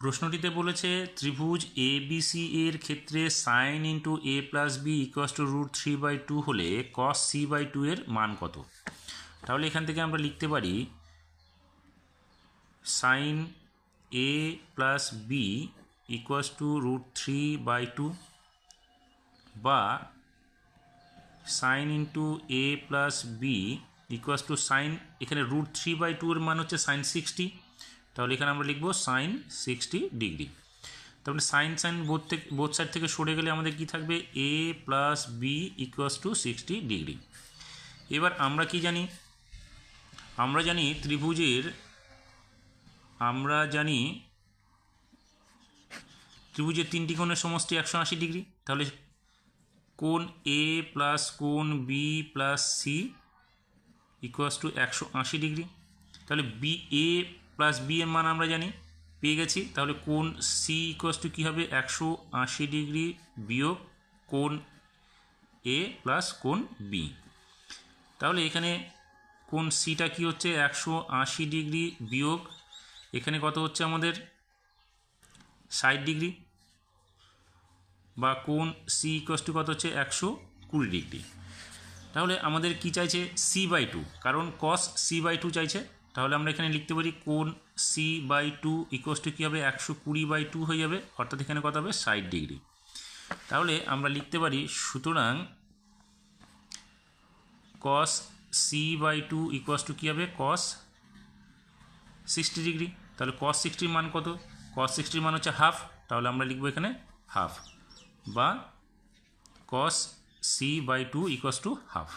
প্রশ্নটিতে বলেছে, ত্রিভুজ A B C এর ক্ষেত্রে sine into A plus B equals to root three by two হলে কস সি বাই টু এর মান কত? তাহলে এখান থেকে আমরা লিখতে পারি sine A plus B equals to root three by two বা sine into A plus B equals to sine এখানে রুট থ্রি বাই টু এর মান হচ্ছে সাইন সিক্সটি তাহলে এখানে আমরা লিখব সাইন সিক্সটি ডিগ্রি তাহলে সাইন সাইন বোথ থেকে বোথ সাইড থেকে সরে গেলে আমাদের কি থাকবে? A plus B equals to sixty degree এবার আমরা কি জানি? আমরা জানি ত্রিভুজের, আমরা জানি ত্রিভুজের তিনটি কোণের সমষ্টি একশো আশি ডিগ্রি তাহলে কোণ এ প্লাস কোণ B plus C equals to একশো আশি ডিগ্রি তাহলে বি এ প্লাস বি এর মান আমরা জানি, পেয়ে গেছি। তাহলে কোণ সি ইকুয়াস টু কী হবে? একশো আশি ডিগ্রি বিয়োগ কোণ এ প্লাস কোণ বি তাহলে এখানে কোণ সিটা কি হচ্ছে? একশো আশি ডিগ্রি বিয়োগ, এখানে কত হচ্ছে আমাদের? ষাট ডিগ্রি। বা কোণ সি ইকুয়াস টু কত হচ্ছে? একশো কুড়ি ডিগ্রি। তাহলে আমাদের কি চাইছে? সি বাই টু কারণ কস সি বাই টু চাইছে। তাহলে আমরা এখানে লিখতে পারি কোন C by two equals to কী হবে? একশো কুড়ি বাই টু হয়ে যাবে। অর্থাৎ এখানে কত হবে? ষাট ডিগ্রি। তাহলে আমরা লিখতে পারি, সুতরাং cos C by two equals to কী হবে? Cos sixty degree. তাহলে কস সিক্সটির মান কত? কস সিক্সটির মান হচ্ছে হাফ তাহলে আমরা লিখব এখানে হাফ বা cos C by two equals to half